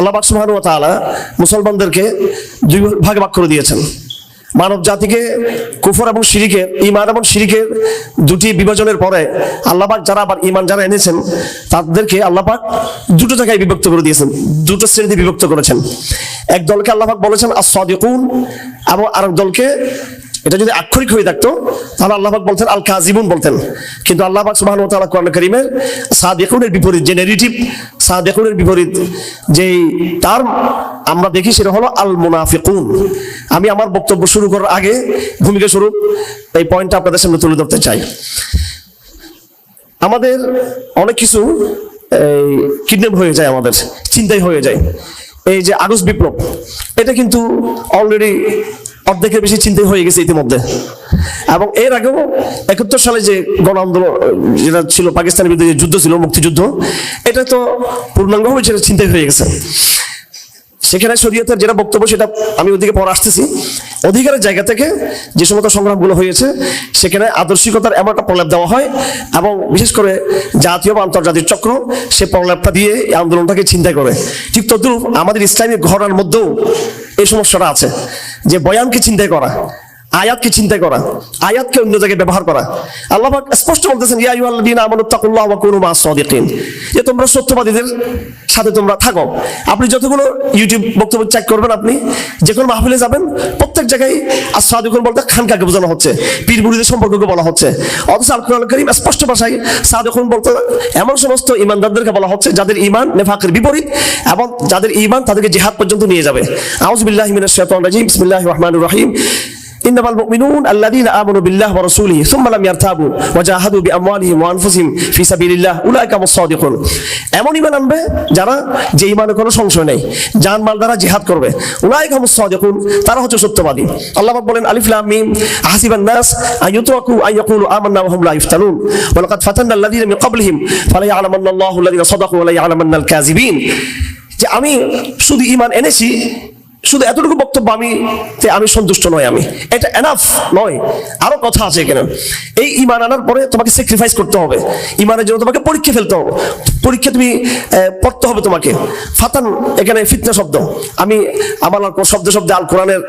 আল্লাহ বাক সুবহানাহু ওয়া মুসলমানদেরকে দুই ভাগে ভাগ করে দিয়েছেন। মানব জাতিকে কুফর এবং শিরিকের ইমান এবং শিরিকের দুটি বিভাজনের পরে আল্লাপাক যারা আবার ইমান যারা এনেছেন, তাদেরকে আল্লাপাক দুটো জায়গায় বিভক্ত করে দিয়েছেন, দুটো শ্রেণীতে বিভক্ত করেছেন। এক দলকে আল্লাপাক বলেছেন আর সদিকুন এবং আরেক দলকে এটা যদি আক্ষরিক হয়ে থাকতো, তাহলে আল্লাহাক বলতেন আল কাজিবুন বলতেন। কিন্তু আল্লাহাক সুবাহ তাআলা কোরআন করিমের সাদেকুনের বিপরীত যে নেগেটিভ সাদেকুনের বিপরীত যেই টার্ম আমরা দেখি, সেটা হলো আল মুনাফিকুন আমি আমার বক্তব্য শুরু করার আগে, ভূমিকা স্বরূপ, এই পয়েন্টটা আপনাদের সামনে তুলে ধরতে চাই। আমাদের অনেক কিছু কিডন্যাপ হয়ে যায় আমাদের চিন্তাই হয়ে যায়। এই যে আগস্ট বিপ্লব, এটা কিন্তু অলরেডি অর্ধেকের বেশি চিন্তাই হয়ে গেছে ইতিমধ্যে। এবং এর আগেও একাত্তর সালে যে গণ আন্দোলন, যেটা ছিল পাকিস্তানের বিরুদ্ধে যুদ্ধ ছিল, মুক্তিযুদ্ধ, এটা তো পূর্ণাঙ্গভাবে সেটা চিন্তাই হয়ে গেছে। সেখানে শরীয়তের যেটা বক্তব্য, সেটা আমি ওদিকে পর আসতেছি। অধিকারের জায়গা থেকে যে সমস্ত সংগ্রামগুলো হয়েছে, সেখানে আদর্শিকতার এমন একটা প্রলেপ দেওয়া হয় এবং বিশেষ করে জাতীয় বা আন্তর্জাতিক চক্র, সে প্রলেপটা দিয়ে এই আন্দোলনটাকে চিন্তা করে। ঠিক তদ্রুপ আমাদের ইসলামী ঘটনার মধ্যেও এই সমস্যাটা আছে। যে বয়ানকে চিন্তা করা। আয়াতকে চিন্তা করা, আয়াতকে অন্য জায়গায় ব্যবহার করা। আল্লাহ স্পষ্ট বলতেছেন, ইয়া আইয়ুহাল্লাযীনা আমানু তাকুল্লাহ ওয়া কুনু মা'আস সাদিকিন যে তোমরা সত্যবাদীদের সাথে তোমরা থাকো। আপনি যতগুলো ইউটিউব বক্তব্য চেক করবেন আপনি যে কোনো মাহফিলে যাবেন, প্রত্যেক জায়গায় আর সাদিকুন বলতে খানকাকে বোঝানো হচ্ছে, পীর মুরিদের সম্পর্ককে বলা হচ্ছে। অথচ আল কোরআন কারীম স্পষ্ট ভাষায় সাদিকুন বলতে এমন সমস্ত ইমানদারদেরকে বলা হচ্ছে, যাদের ঈমান নেফাকের বিপরীত এবং যাদের ঈমান তাদেরকে জিহাদ পর্যন্ত নিয়ে যাবে। আউযু বিল্লাহি মিনাশ শাইতানির রাজিম। বিসমিল্লাহির রহমানির রহিম। إنما المؤمنون الذين آمنوا بالله ورسوله ثم لم يرتابوا وجاهدوا بأموالهم وأنفسهم في سبيل الله أولئك هم الصادقون এমন ইমান আনবে যারা যে ইমানে কোনো সংশয় নেই জান মাল দ্বারা জিহাদ করবে উলাইকা হুমুস সাদিকুন তারা হচ্ছে সত্যবাদী আল্লাহ পাক বলেন আলিফ লাম মিম আহসিবান নাস আইয়ুতরাকু আন ইয়াকুলু আমান্না ওয়া হুম লা ইফতানুন ওয়া লাকাদ ফাতান্না আল্লাযীনা মিন ক্বাবলিহিম ফালা ইয়ালামান্না আল্লাহু আল্লাযীনা সাদাকু ওয়া লা ইয়ালামান্না আল কাযিবিন যে আমি শুধু ইমান এনেছি শুধু এতটুকু বক্তব্য আমি আমি সন্তুষ্ট নয় আমি। এটা এনাফ নয়। আরও কথা আছে এখানে। এই ইমান আনার পরে তোমাকে স্যাক্রিফাইস করতে হবে। ইমানের জন্য তোমাকে পরীক্ষা ফেলতে হবে। পরীক্ষা তুমি পড়তে হবে তোমাকে। ফাতান, এখানে ফিতনা শব্দ। আমি আমার শব্দ শব্দে আল কোরআনের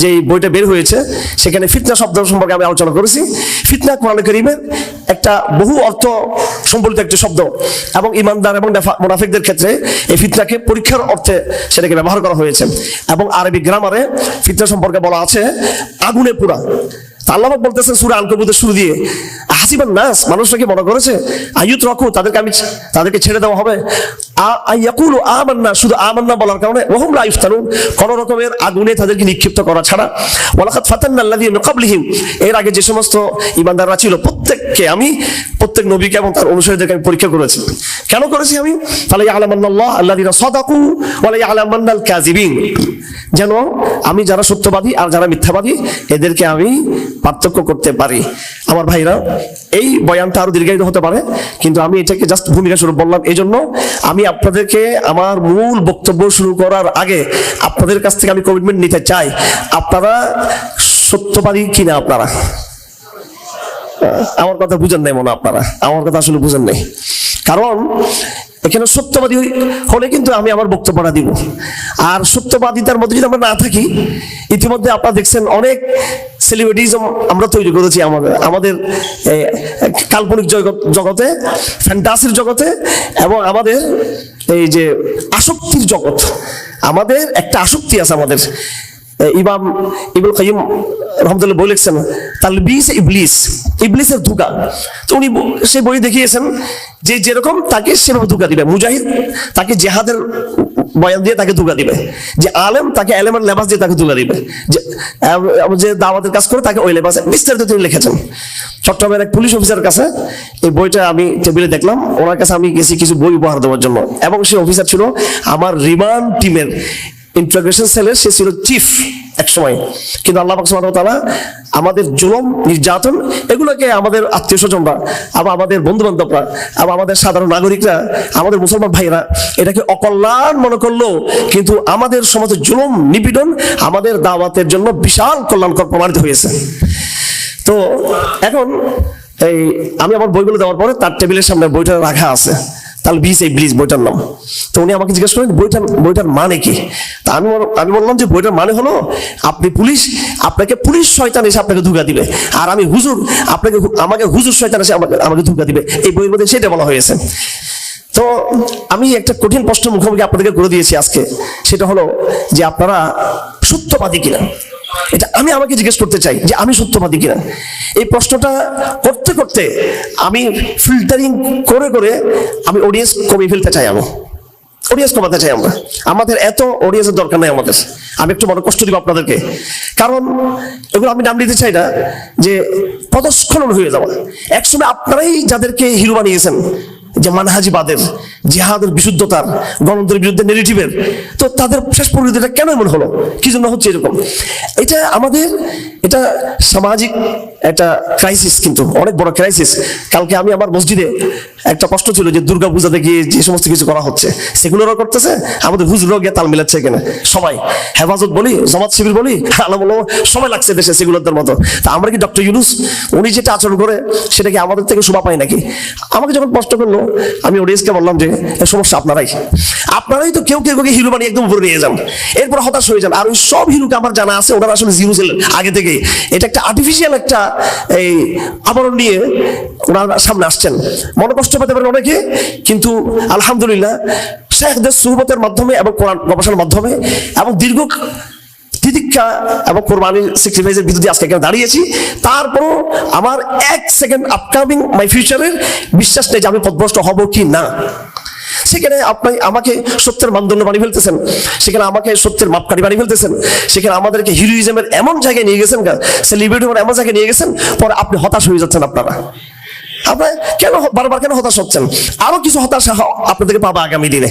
যে বইটা বের হয়েছে, সেখানে ফিতনা শব্দ সম্পর্কে আমি আলোচনা করেছি। ফিতনা কোরআন করিমের একটা বহু অর্থ সম্বলিত একটি শব্দ এবং ইমানদার এবং মোনাফিকদের ক্ষেত্রে এই ফিতনাকে পরীক্ষার অর্থে সেটাকে ব্যবহার করা হয়েছে। এবং আরবি গ্রামারে ফিতনা সম্পর্কে বলা আছে, আগুনে পুরা আল্লাহ বলতেছেন সুরা আনকবুতের শুরু দিয়ে হাসিবান নাস মানুষরা কি মনে করেছে আয়ুত রাখু, তাদেরকে আমি তাদেরকে ছেড়ে দেওয়া হবে। আইয়াকুলু আমান্না, শুধু আমান্না বলার কারণে, ওহম লা ইফতানুন কোন রকমের আগুনে তাদেরকে নিক্ষিপ্ত করা ছাড়া। ওয়ালাকাদ ফাতান্না আল্লাযীনা মিন এর আগে যে সমস্ত ইমানদাররা ছিল, প্রত্যেককে আমি, প্রত্যেক নবীকে এবং তার অনুসারীদেরকে আমি পরীক্ষা করেছি। কেন করেছি আমি? তাহলে ইয়ালামান্নাল্লাহ আল্লাযীনা সাদাকু ওয়া লা ইয়ালামান্নাল কাযিবিন। যেন আমি যারা সত্যবাদী আর যারা মিথ্যাবাদী, এদেরকে আমি পার্থক্য করতে পারি। আমার ভাইরা এই বয়ানটা আরও দীর্ঘায়িত হতে পারে, কিন্তু আমি এটাকে জাস্ট ভূমিকা স্বরূপ বললাম। এই জন্য আমি আপনাদেরকে আমার মূল বক্তব্য শুরু করার আগে আপনাদের কাছ থেকে আমি কমিটমেন্ট নিতে চাই। আপনারা সত্যবাদী কিনা আপনারা? আমার কথা বুঝেন নাই মনে আপনারা। আমার কথা আসলে বুঝেন নাই। কারণ এখানে সত্যবাদী হলে কিন্তু আমি আমার বক্তব্যটা দিব। আর সত্যবাদিতার মধ্যে যদি আমরা না থাকি, ইতিমধ্যে আপনারা দেখছেন অনেক সেলিব্রিটিজম আমরা তৈরি করেছি আমাদের আমাদের কাল্পনিক জগতে ফ্যান্টাসির জগতে, এবং আমাদের এই যে আসক্তির জগৎ, আমাদের একটা আসক্তি আছে আমাদের। ইমাম ইবুল কাইম রহমতুল্লাহ বই লিখছেন, তালবিস ইবলিস, ইবলিসের ধোকা। তো উনি সেই বই দেখিয়েছেন যে যেরকম তাকে সেভাবে ধোকা দিবে। মুজাহিদ তাকে জেহাদের বয়ান দিয়ে তাকে তুলে দিবে। যে আলেম তাকে আলেমের লেবাস দিয়ে তাকে তুলে দিবে। যে দাওয়াতের কাজ করে তাকে ওই লেবাসে বিস্তারিত তিনি লিখেছেন চট্টগ্রামের এক পুলিশ অফিসার কাছে এই বইটা আমি টেবিলে দেখলাম। ওনার কাছে আমি গেছি কিছু বই উপহার দেওয়ার জন্য। এবং সে অফিসার ছিল আমার রিমান্ড টিমের ইন্টাগ্রেশন সেলের সে ছিল চিফ এক সময় কিন্তু আল্লাহ তাআলা আমাদের জুলম, নির্যাতন, এগুলোকে আমাদের আত্মীয় স্বজনরা, আবার আমাদের বন্ধু বান্ধবরা আবার আমাদের সাধারণ নাগরিকরা, আমাদের মুসলমান ভাইরা এটাকে অকল্যাণ মনে করল। কিন্তু আমাদের সমাজের জুলম, নিপীড়ন আমাদের দাওয়াতের জন্য বিশাল কল্যাণকর প্রমাণিত হয়েছে। তো এখন এই আমি আমার বইগুলো দেওয়ার পরে তার টেবিলের সামনে বইটা রাখা আছে। তাহলে বিস এই ব্লিজ বইটার নাম। তো উনি আমাকে জিজ্ঞেস করেন বইটার বইটার মানে কি? তা আমি আমি বললাম যে, বইটার মানে হলো, আপনি পুলিশ, আপনাকে পুলিশ শয়তান এসে আপনাকে ধোকা দিবে। আর আমি হুজুর, আপনাকে আমাকে হুজুর শয়তান এসে আমাকে আমাকে ধোকা দিবে। এই বইয়ের মধ্যে সেটা বলা হয়েছে। তো আমি একটা কঠিন প্রশ্ন মুখোমুখি আপনাদেরকে করে দিয়েছি আজকে। সেটা হলো যে, আপনারা সত্যবাদী কিনা? এটা আমি আমাকে জিজ্ঞেস করতে চাই যে আমি সত্যবাদী কিনা? এই প্রশ্নটা করতে করতে আমি ফিল্টারিং করে করে আমি অডিয়েন্স কমিয়ে ফেলতে চাই আমি। অডিয়েন্স কমাতে চাই আমরা। আমাদের এত অডিয়েন্সের দরকার নেই আমাদের আমি একটু বড় কষ্ট দিব আপনাদেরকে। কারণ এগুলো আমি নাম নিতে চাই না যে পদস্খলন হয়ে যাওয়া। একসময় আপনারাই যাদেরকে হিরো বানিয়েছেন যে মানহাজিবাদের, জিহাদের বিশুদ্ধতার, গণতন্ত্রের বিরুদ্ধে নেগেটিভের তো তাদের শেষ পরিণতিটা কেন এমন হলো? কি জন্য হচ্ছে এরকম? এটা আমাদের, এটা সামাজিক একটা ক্রাইসিস কিন্তু, অনেক বড় ক্রাইসিস কালকে আমি আমার মসজিদে একটা প্রশ্ন ছিল যে দুর্গা পূজাতে গিয়ে যে সমস্ত কিছু করা হচ্ছে, সেগুলোরও করতেছে? আমাদের হুজুরও গিয়ে তাল মিলাচ্ছে এখানে। সবাই, হেফাজত বলি, জমাত শিবির বলি, আলম বলো সময় লাগছে দেশে সেগুলোদের মতো। তা আমরা কি ডক্টর ইউনুস, উনি যেটা আচরণ করে, সেটা কি আমাদের থেকে শোভা পায় নাকি? আমাকে যখন প্রশ্ন করল আমি অডিয়েন্সকে বললাম যে সমস্যা আপনারাই। আপনারাই তো কেউ কেউ কেউ হিরো বানিয়ে একদম উপরে নিয়ে যান। এরপর হতাশ হয়ে যান। আর ওই সব হিরোকে আমার জানা আছে, ওনারা আসলে জিরো ছিলেন আগে থেকে এটা একটা আর্টিফিশিয়াল একটা, এই আবরণ নিয়ে ওনারা সামনে আসছেন। মনে কষ্ট পেতে পারেন অনেকে, কিন্তু আলহামদুলিল্লাহ শেখদের সুহবতের মাধ্যমে এবং কোরআন গবেষণার মাধ্যমে এবং দীর্ঘ তিতিক্ষা এবং কোরবানির স্যাক্রিফাইসের বিরুদ্ধে আজকে এখানে দাঁড়িয়েছি। তারপরও আমার এক সেকেন্ড আপকামিং মাই ফিউচারের বিশ্বাস নেই যে আমি পদভ্রষ্ট হব কি না। সেখানে আপনি আমাকে সত্যের মানদণ্ড বানিয়ে ফেলতেছেন। সেখানে আমাকে সত্যের মাপকাঠি বানিয়ে ফেলতেছেন। সেখানে আমাদেরকে হিরোইজমের এমন জায়গায় নিয়ে গেছেন সেলিব্রিটি এমন জায়গায় নিয়ে গেছেন, পরে আপনি হতাশ হয়ে যাচ্ছেন আপনারা। আপনার কেন বারবার কেন হতাশ হচ্ছেন? আরও কিছু হতাশা আপনাদেরকে পাবা আগামী দিনে।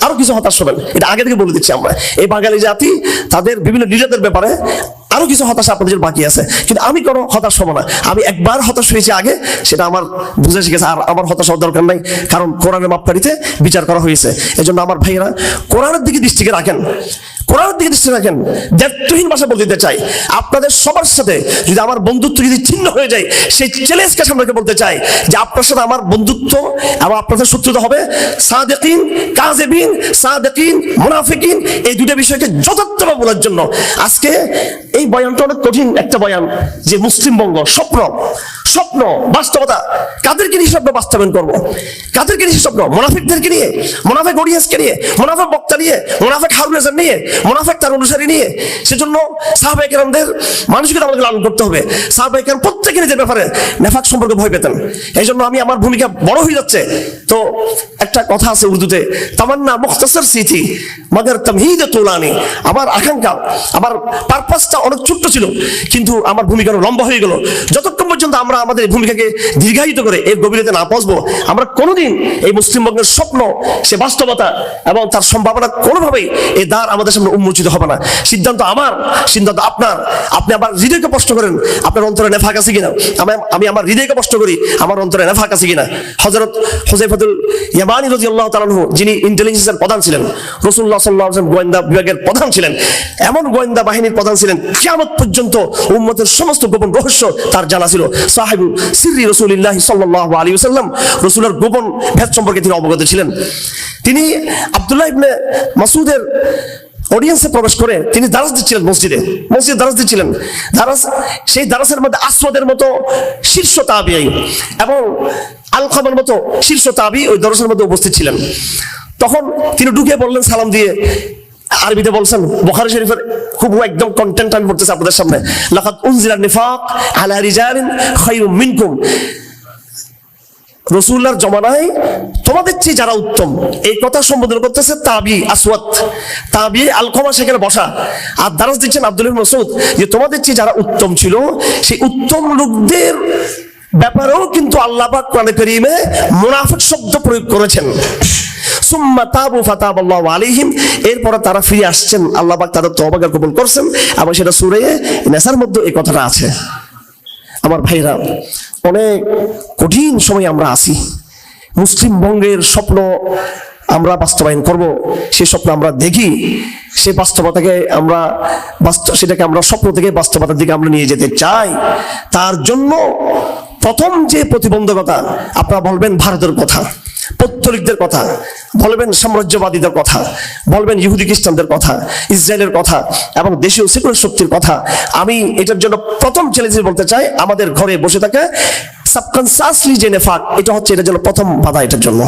আরও কিছু হতাশ হবেন। এটা আগে থেকে বলে দিচ্ছি আমরা। এই বাঙালি জাতি, তাদের বিভিন্ন নিজেদের ব্যাপারে আরও কিছু হতাশা আপনাদের বাকি আছে। কিন্তু আমি কোনো হতাশ হব না। আমি একবার হতাশ হয়েছি আগে, সেটা আমার বুঝে শিখেছে। আর আমার হতাশ হওয়ার দরকার নাই, কারণ কোরআনের মাপকারিতে বিচার করা হয়েছে। এজন্য আমার ভাইয়েরা কোরআনের দিকে দৃষ্টিকে রাখেন। কোরআনের দিকে দৃষ্টি রাখেন দায়িত্বহীন ভাষা বলতে দিতে চাই। আপনাদের সবার সাথে যদি আমার বন্ধুত্ব যদি ছিন্ন হয়ে যায়, সেই চ্যালেঞ্জকে সামনে রেখে বলতে চাই যে আপনার সাথে আমার বন্ধুত্ব এবং আপনাদের শত্রুতা হবে। সাদেকিন কাজেবিন সাদেকিন, মুনাফিকিন, এই দুটো বিষয়কে যথার্থভাবে বলার জন্য। আজকে এই বয়ানটা অনেক কঠিন একটা বয়ান যে মুসলিম বঙ্গ, স্বপ্ন। স্বপ্ন, বাস্তবতা। কাদেরকে নিয়ে স্বপ্ন বাস্তবায়ন করব? কাদেরকে নিয়ে স্বপ্ন? মোনাফিকদেরকে নিয়ে? মোনাফেক অডিয়েন্সকে নিয়ে? মোনাফেক বক্তা নিয়ে? মোনাফেক হারুনেজার নিয়ে? মোনাফেক তার অনুসারী নিয়ে। সেজন্য সাহাবাই কেরামদের মানসিকতা আমাদেরকে লালন করতে হবে। সাহাবাই কেরাম প্রত্যেকে নিজের ব্যাপারে নেফাক সম্পর্কে ভয় পেতেন। এই জন্য আমি আমার ভূমিকা বড় হয়ে যাচ্ছে। তো একটা কথা আছে উর্দুতে, তামান্না মুখতাসার স্মৃতি মাগার তামহিদ তোলানি। আমার আকাঙ্ক্ষা, আমার পারপাসটা অনেক ছোট্ট ছিল, কিন্তু আমার ভূমিকা লম্বা হয়ে গেল। যতক্ষণ পর্যন্ত আমরা আমাদের ভূমিকাকে দীর্ঘায়িত করে এর গভীরতে না পৌঁছবো, আমরা কোনোদিন এই মুসলিমবঙ্গের স্বপ্ন, সে বাস্তবতা এবং তার সম্ভাবনা কোনোভাবেই এই দ্বার আমাদের উন্মোচিত হবে না। সিদ্ধান্ত আমার, সিদ্ধান্ত আপনার। আপনি আবার হৃদয়কে প্রশ্ন করেন, আপনার অন্তরে নেফাক আছে কিনা? আমি আমি আমার হৃদয়কে প্রশ্ন করি, আমার অন্তরে নেফাক আছে কিনা? হজরত হোসাইফাতুল ইয়ামানি রাজি আল্লাহ তালানহু যিনি ইন্টেলিজেন্সের প্রধান ছিলেন রসুল্লাহ সাল্লাহ গোয়েন্দা বিভাগের প্রধান ছিলেন, এমন গোয়েন্দা বাহিনীর প্রধান ছিলেন, কিয়ামত পর্যন্ত উম্মতের সমস্ত গোপন রহস্য তার জানা ছিল। সাহেবু সিরি রসুলিল্লাহ সাল্লাহ আলী সাল্লাম রসুলের গোপন ভেদ সম্পর্কে তিনি অবগত ছিলেন। তিনি আব্দুল্লাহ ইবনে মাসুদের অডিয়েন্সে প্রবেশ করে তিনি দারাজ দিচ্ছিলেন মসজিদে। মসজিদে দারাজ দিচ্ছিলেন। দারাজ, সেই দারাসের মধ্যে আসওয়াদের মতো শীর্ষ তাবিআই এবং আলকামের মতো শীর্ষ তাবি ওই দরসের মধ্যে উপস্থিত ছিলেন। তখন তিনি ঢুকে বললেন সালাম দিয়ে, আরবিতে বলছেন, বুখারী শরীফের খুব একদম কন্টেন্ট আমি পড়তেছি আপনাদের সামনে। লাকাদ উনজিলা নিফাক আলা রিজালিন খায়রুম মিনকুম। রসুল্লার জমানায় তোমাদের চেয়ে যারা উত্তম, এই কথা সম্বোধন করতেছে তাবি, আসওয়াত। তাবি আলকমা সেখানে বসা। আর দারাজ দিচ্ছেন আব্দুল মসুদ যে তোমাদের চেয়ে যারা উত্তম ছিল, সেই উত্তম লোকদের ব্যাপারেও কিন্তু আল্লাহ কোরআনে করিমে মুনাফিক শব্দ প্রয়োগ করেছেন। সুম্মা তাবু ফাতাবাল্লাহু আলাইহিম, এরপরে তারা ফিরে আসছেন, আল্লাহ তাদের তওবাকে কবুল করছেন। আবার সেটা সুরে নেসার মধ্যে এই কথাটা আছে। আমার ভাইরা অনেক কঠিন সময় আমরা আছি। মুসলিম বঙ্গের স্বপ্ন আমরা বাস্তবায়ন করব, সে স্বপ্ন আমরা দেখি, সে বাস্তবতাকে আমরা সেটাকে আমরা স্বপ্ন থেকে বাস্তবতার দিকে আমরা নিয়ে যেতে চাই। তার জন্য প্রথম যে প্রতিবন্ধকতা, আপনারা বলবেন ভারতের কথা। পৌত্তলিকদের কথা, বলবেন সাম্রাজ্যবাদীদের কথা, বলবেন ইহুদি খ্রিস্টানদের কথা, ইসরায়েলের কথা এবং দেশীয় সেকুলার শক্তির কথা। আমি এটার জন্য প্রথম চ্যালেঞ্জ বলতে চাই, আমাদের ঘরে বসে থাকে সাবকনসাসলি যে নেফাক, এটা হচ্ছে এটার জন্য প্রথম বাধা এটার জন্য।